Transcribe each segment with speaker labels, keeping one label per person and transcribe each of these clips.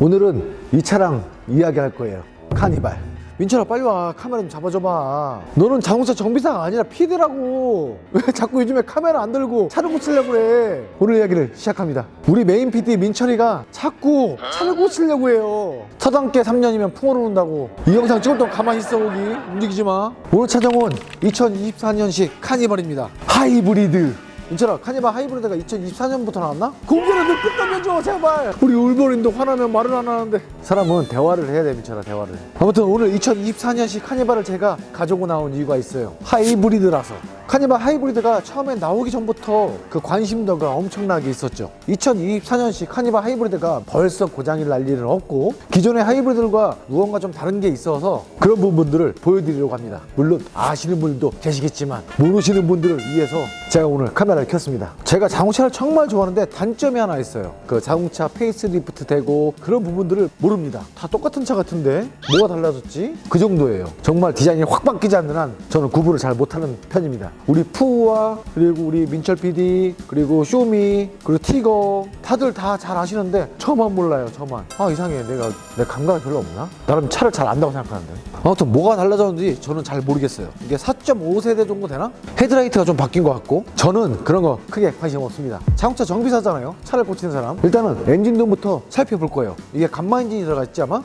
Speaker 1: 오늘은 이 차랑 이야기할 거예요. 카니발. 민철아 빨리 와. 카메라 좀 잡아줘봐. 너는 자동차 정비사가 아니라 피디라고. 왜 자꾸 요즘에 카메라 안 들고 차를 고치려고 그래? 오늘 이야기를 시작합니다. 우리 메인 PD 민철이가 자꾸 차를 고치려고 해요. 첫 함께 3년이면 풍어를 온다고. 이 영상 찍을 동안 가만히 있어 거기. 움직이지 마. 오늘 차종은 2024년식 카니발입니다. 하이브리드 민철아 카니발 하이브리드가 2024년부터 나왔나? 공개를 늦겠다면줘 제발! 우리 울버린도 화나면 말을 안 하는데. 사람은 대화를 해야 돼 민철아 대화를. 아무튼 오늘 2024년식 카니발을 제가 가지고 나온 이유가 있어요. 하이브리드라서 카니발 하이브리드가 처음에 나오기 전부터 그 관심도가 엄청나게 있었죠. 2024년식 카니발 하이브리드가 벌써 고장이 날 일은 없고 기존의 하이브리드들과 무언가 좀 다른 게 있어서 그런 부분들을 보여드리려고 합니다. 물론 아시는 분들도 계시겠지만 모르시는 분들을 위해서 제가 오늘 카메라를 켰습니다. 제가 자동차를 정말 좋아하는데 단점이 하나 있어요. 그 자동차 페이스리프트 되고 그런 부분들을 모릅니다. 다 똑같은 차 같은데 뭐가 달라졌지? 그 정도예요. 정말 디자인이 확 바뀌지 않는 한 저는 구분을 잘 못하는 편입니다 우리 푸우와 그리고 우리 민철 PD 그리고 쇼미 그리고 티거 다들 다 잘 아시는데 저만 몰라요 저만. 아 이상해. 내가 내 감각이 별로 없나? 나름 차를 잘 안다고 생각하는데. 아무튼 뭐가 달라졌는지 저는 잘 모르겠어요. 이게 4.5세대 정도 되나? 헤드라이트가 좀 바뀐 것 같고 저는 그런 거 크게 관심 없습니다. 자동차 정비사잖아요. 차를 고치는 사람. 일단은 엔진룸부터 살펴볼 거예요. 이게 간마 엔진이 들어가 있지 아마?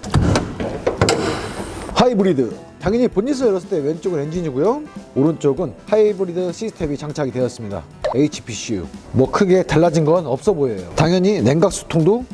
Speaker 1: 하이브리드 당연히 본닛을 열었을 때 왼쪽은 엔진이고요. 오른쪽은 하이브리드 시스템이 장착이 되었습니다. HPCU 뭐 크게 달라진 건 없어 보여요. 당연히 냉각 수통도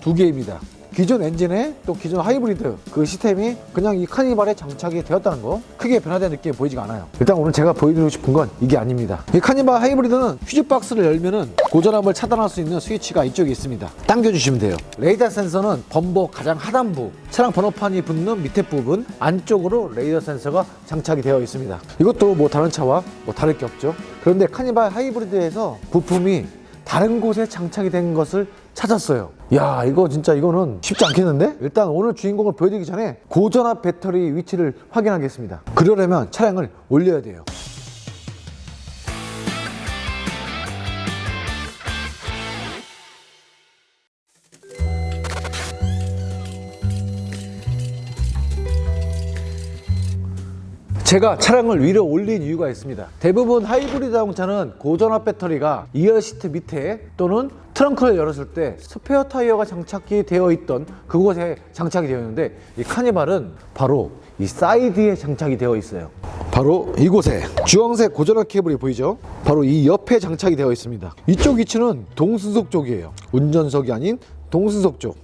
Speaker 1: 두 개입니다 기존 엔진에 또 기존 하이브리드 그 시스템이 그냥 이 카니발에 장착이 되었다는 거 크게 변화된 느낌이 보이지가 않아요. 일단 오늘 제가 보여드리고 싶은 건 이게 아닙니다. 이 카니발 하이브리드는 퓨즈박스를 열면은 고전압을 차단할 수 있는 스위치가 이쪽에 있습니다. 당겨주시면 돼요. 레이더 센서는 범버 가장 하단부 차량 번호판이 붙는 밑에 부분 안쪽으로 레이더 센서가 장착이 되어 있습니다. 이것도 뭐 다른 차와 뭐 다를 게 없죠. 그런데 카니발 하이브리드에서 부품이 다른 곳에 장착이 된 것을 찾았어요. 야, 이거 진짜 이거는 쉽지 않겠는데? 일단 오늘 주인공을 보여드리기 전에 고전압 배터리 위치를 확인하겠습니다. 그러려면 차량을 올려야 돼요. 제가 차량을 위로 올린 이유가 있습니다. 대부분 하이브리드 자동차는 고전압 배터리가 2열 시트 밑에 또는 트렁크를 열었을 때 스페어 타이어가 장착이 되어 있던 그곳에 장착이 되어 있는데 이 카니발은 바로 이 사이드에 장착이 되어 있어요. 바로 이곳에 주황색 고전압 케이블이 보이죠? 바로 이 옆에 장착이 되어 있습니다. 이쪽 위치는 동승석 쪽이에요. 운전석이 아닌 동승석 쪽.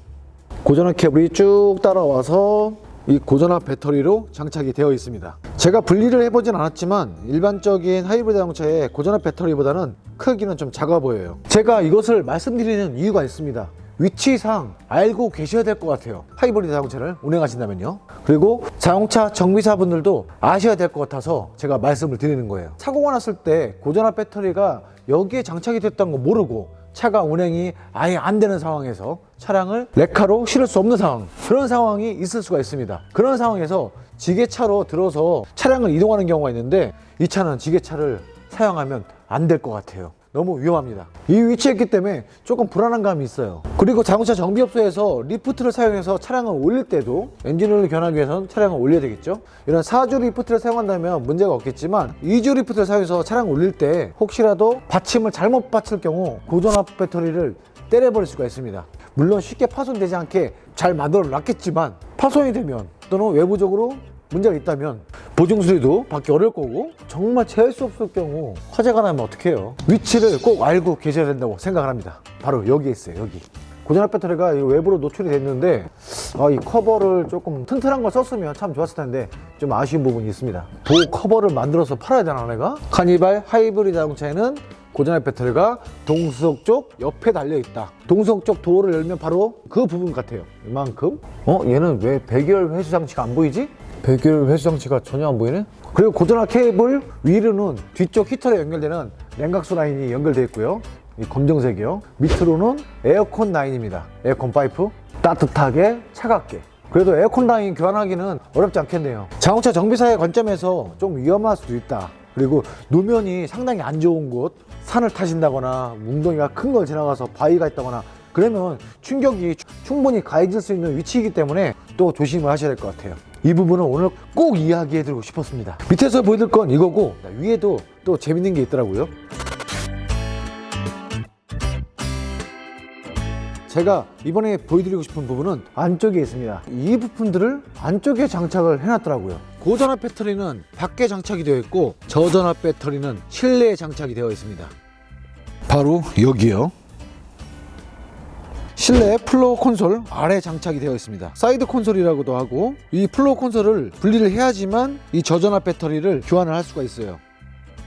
Speaker 1: 고전압 케이블이 쭉 따라와서 이 고전압 배터리로 장착이 되어 있습니다. 제가 분리를 해보진 않았지만 일반적인 하이브리드 자동차의 고전압 배터리보다는 크기는 좀 작아 보여요. 제가 이것을 말씀드리는 이유가 있습니다. 위치상 알고 계셔야 될 것 같아요. 하이브리드 자동차를 운행하신다면요. 그리고 자동차 정비사분들도 아셔야 될 것 같아서 제가 말씀을 드리는 거예요. 사고가 났을 때 고전압 배터리가 여기에 장착이 됐다는 거 모르고 차가 운행이 아예 안 되는 상황에서 차량을 레카로 실을 수 없는 상황. 그런 상황이 있을 수가 있습니다. 그런 상황에서 지게차로 들어서 차량을 이동하는 경우가 있는데 이 차는 지게차를 사용하면 안 될 것 같아요 너무 위험합니다. 이 위치에 있기 때문에 조금 불안한 감이 있어요. 그리고 자동차 정비업소에서 리프트를 사용해서 차량을 올릴 때도 엔진오일을 교환하기 위해서는 차량을 올려야 되겠죠? 이런 4주 리프트를 사용한다면 문제가 없겠지만 2주 리프트를 사용해서 차량을 올릴 때 혹시라도 받침을 잘못 받칠 경우 고전압 배터리를 때려버릴 수가 있습니다. 물론 쉽게 파손되지 않게 잘 만들어 놨겠지만 파손이 되면 또는 외부적으로 문제가 있다면 보증 수리도 받기 어려울 거고 정말 제할 수 없을 경우 화재가 나면 어떡해요 위치를 꼭 알고 계셔야 된다고 생각을 합니다 바로 여기에 있어요 여기 고전압 배터리가 이 외부로 노출이 됐는데 아, 이 커버를 조금 튼튼한 걸 썼으면 참 좋았을 텐데 좀 아쉬운 부분이 있습니다 도 커버를 만들어서 팔아야 되나 내가? 카니발 하이브리드 자동차에는 고전압 배터리가 동수석 쪽 옆에 달려 있다. 동수석 쪽 도어를 열면 바로 그 부분 같아요. 이만큼. 어? 얘는 왜 배기열 회수 장치가 안 보이지? 배기열 회수 장치가 전혀 안 보이네? 그리고 고전압 케이블 위로는 뒤쪽 히터에 연결되는 냉각수 라인이 연결되어 있고요. 이 검정색이요. 밑으로는 에어컨 라인입니다. 에어컨 파이프. 따뜻하게 차갑게. 그래도 에어컨 라인 교환하기는 어렵지 않겠네요. 자동차 정비사의 관점에서 좀 위험할 수도 있다. 그리고 노면이 상당히 안 좋은 곳, 산을 타신다거나 웅덩이가 큰 걸 지나가서 바위가 있다거나 그러면 충격이 추- 충분히 가해질 수 있는 위치이기 때문에 또 조심을 하셔야 될 것 같아요. 이 부분은 오늘 꼭 이야기해 드리고 싶었습니다. 밑에서 보여드릴 건 이거고 위에도 또 재밌는 게 있더라고요. 제가 이번에 보여드리고 싶은 부분은 안쪽에 있습니다. 이 부품들을 안쪽에 장착을 해놨더라고요. 고전압 배터리는 밖에 장착이 되어 있고 저전압 배터리는 실내에 장착이 되어 있습니다. 바로 여기요. 실내 플로우 콘솔 아래 장착이 되어 있습니다. 사이드 콘솔이라고도 하고 이 플로우 콘솔을 분리를 해야지만 이 저전압 배터리를 교환을 할 수가 있어요.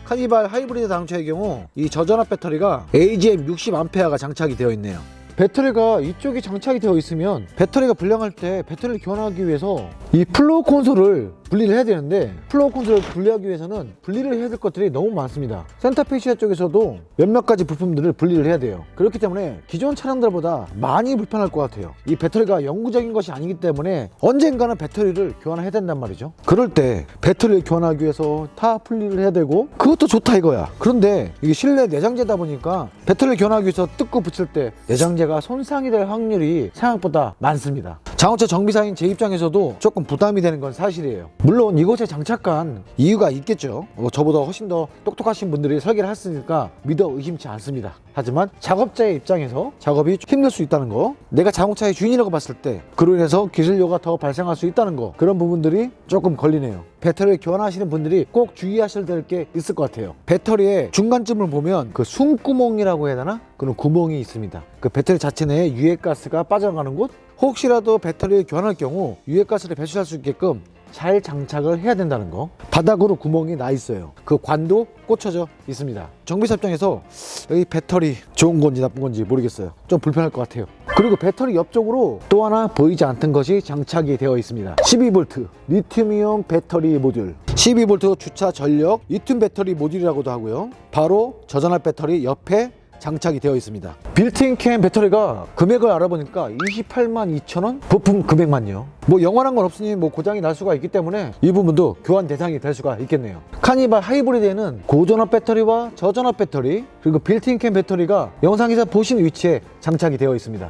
Speaker 1: 카니발 하이브리드 자동차의 경우 이 저전압 배터리가 AGM 60A가 장착이 되어 있네요. 배터리가 이쪽에 장착이 되어 있으면 배터리가 불량할 때 배터리를 교환하기 위해서 이 플로우 콘솔을 분리를 해야 되는데 플로우 콘솔을 분리하기 위해서는 분리를 해야 될 것들이 너무 많습니다. 센터 페시아 쪽에서도 몇몇 가지 부품들을 분리를 해야 돼요. 그렇기 때문에 기존 차량들보다 많이 불편할 것 같아요. 이 배터리가 영구적인 것이 아니기 때문에 언젠가는 배터리를 교환해야 된단 말이죠. 그럴 때 배터리를 교환하기 위해서 다 분리를 해야 되고 그것도 좋다 이거야. 그런데 이게 실내 내장재다 보니까 배터리를 교환하기 위해서 뜯고 붙일 때 내장재가 손상이 될 확률이 생각보다 많습니다. 자동차 정비사인 제 입장에서도 조금 부담이 되는 건 사실이에요. 물론 이곳에 장착한 이유가 있겠죠. 어, 저보다 훨씬 더 똑똑하신 분들이 설계를 했으니까 믿어 의심치 않습니다. 하지만 작업자의 입장에서 작업이 좀 힘들 수 있다는 거, 내가 자동차의 주인이라고 봤을 때 그로 인해서 기술료가 더 발생할 수 있다는 거, 그런 부분들이 조금 걸리네요. 배터리를 교환하시는 분들이 꼭 주의하셔야 될 게 있을 것 같아요. 배터리의 중간쯤을 보면 그 숨구멍이라고 해야 되나? 그런 구멍이 있습니다. 그 배터리 자체 내에 유해가스가 빠져나가는 곳? 혹시라도 배터리를 교환할 경우 유해가스를 배출할 수 있게끔 잘 장착을 해야 된다는 거. 바닥으로 구멍이 나 있어요. 그 관도 꽂혀져 있습니다. 정비사 입장에서 여기 배터리 좋은 건지 나쁜 건지 모르겠어요. 좀 불편할 것 같아요. 그리고 배터리 옆쪽으로 또 하나 보이지 않던 것이 장착이 되어 있습니다. 12V 리튬이온 배터리 모듈. 12V 주차 전력 리튬 배터리 모듈이라고도 하고요. 바로 저전압 배터리 옆에 장착이 되어 있습니다. 빌트인 캠 배터리가 금액을 알아보니까 28만 2천 원? 부품 금액만요. 뭐 영원한 건 없으니 뭐 고장이 날 수가 있기 때문에 이 부분도 교환 대상이 될 수가 있겠네요. 카니발 하이브리드에는 고전압 배터리와 저전압 배터리 그리고 빌트인 캠 배터리가 영상에서 보시는 위치에 장착이 되어 있습니다.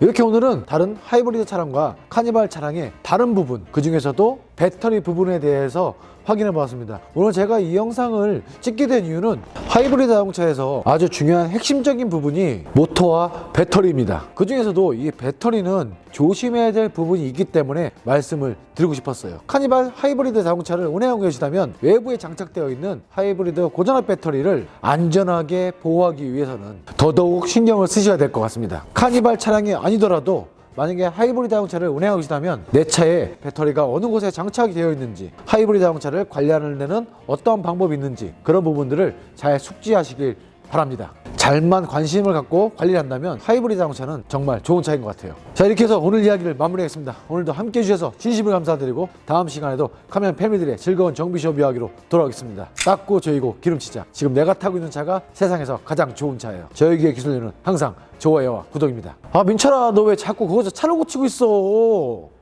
Speaker 1: 이렇게 오늘은 다른 하이브리드 차량과 카니발 차량의 다른 부분 그 중에서도 배터리 부분에 대해서 확인해 보았습니다. 오늘 제가 이 영상을 찍게 된 이유는 하이브리드 자동차에서 아주 중요한 핵심적인 부분이 모터와 배터리입니다. 그 중에서도 이 배터리는 조심해야 될 부분이 있기 때문에 말씀을 드리고 싶었어요. 카니발 하이브리드 자동차를 운행하고 계시다면 외부에 장착되어 있는 하이브리드 고전압 배터리를 안전하게 보호하기 위해서는 더더욱 신경을 쓰셔야 될 것 같습니다. 카니발 차량이 아니더라도 만약에 하이브리드 자동차를 운행하고 계시다면 내 차에 배터리가 어느 곳에 장착이 되어 있는지 하이브리드 자동차를 관리하는 데는 어떠한 방법이 있는지 그런 부분들을 잘 숙지하시길 바랍니다. 잘만 관심을 갖고 관리를 한다면 하이브리드 자동차는 정말 좋은 차인 것 같아요. 자 이렇게 해서 오늘 이야기를 마무리하겠습니다. 오늘도 함께 해주셔서 진심으로 감사드리고 다음 시간에도 카면 패밀리들의 즐거운 정비숍 이야기로 돌아오겠습니다. 닦고 조이고 기름치자. 지금 내가 타고 있는 차가 세상에서 가장 좋은 차예요. 저에게 기술료는 항상 좋아요와 구독입니다. 아 민철아 너 왜 자꾸 거기서 차를 고치고 있어?